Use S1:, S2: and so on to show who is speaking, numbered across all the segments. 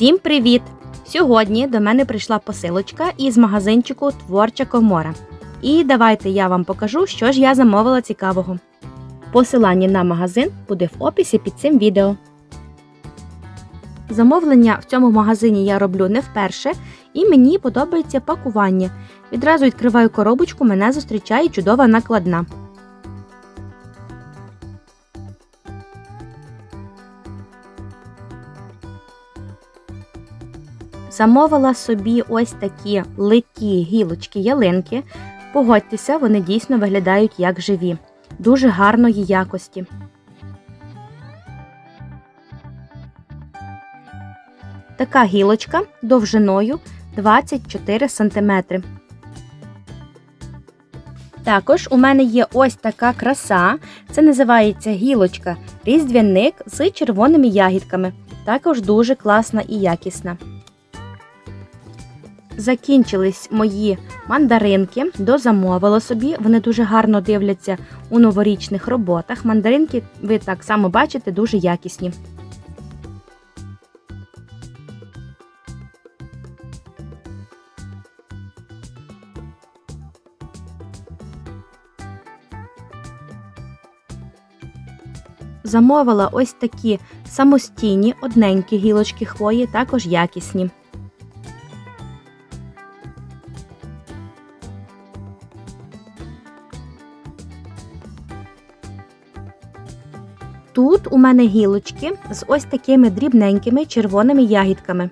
S1: Всім привіт! Сьогодні до мене прийшла посилочка із магазинчику Творча комора. І давайте я вам покажу, що ж я замовила цікавого. Посилання на магазин буде в описі під цим відео. Замовлення в цьому магазині я роблю не вперше, і мені подобається пакування. Відразу відкриваю коробочку, мене зустрічає чудова накладна. Замовила собі ось такі литі гілочки ялинки. Погодьтеся, вони дійсно виглядають як живі, дуже гарної якості. Така гілочка довжиною 24 см. Також у мене є ось така краса. Це називається гілочка різдвяник з червоними ягідками. Також дуже класна і якісна. Закінчились мої мандаринки, дозамовила собі. Вони дуже гарно дивляться у новорічних роботах. Мандаринки, ви так само бачите, дуже якісні. Замовила ось такі самостійні одненькі гілочки хвої, також якісні. Тут у мене гілочки з ось такими дрібненькими червоними ягідками.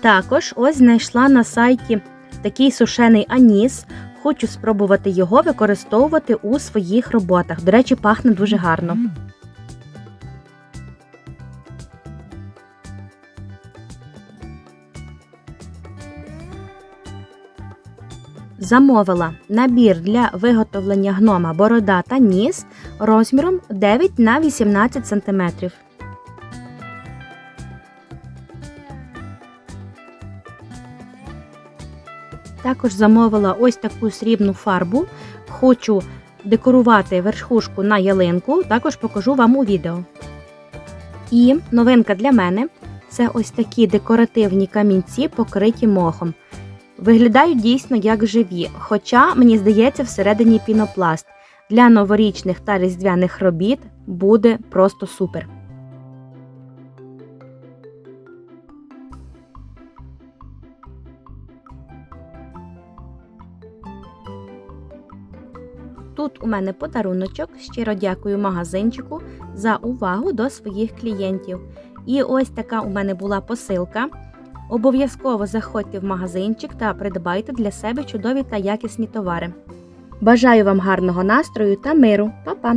S1: Також ось знайшла на сайті такий сушений аніс. Хочу спробувати його використовувати у своїх роботах. До речі, пахне дуже гарно. Замовила набір для виготовлення гнома борода та ніс розміром 9 на 18 см. Також замовила ось таку срібну фарбу. Хочу декорувати верхушку на ялинку, також покажу вам у відео. І новинка для мене це ось такі декоративні камінці, покриті мохом. Виглядають дійсно як живі, хоча, мені здається, всередині пінопласт. Для новорічних та різдвяних робіт буде просто супер. Тут у мене подаруночок. Щиро дякую магазинчику за увагу до своїх клієнтів. І ось така у мене була посилка. Обов'язково заходьте в магазинчик та придбайте для себе чудові та якісні товари. Бажаю вам гарного настрою та миру. Па-па!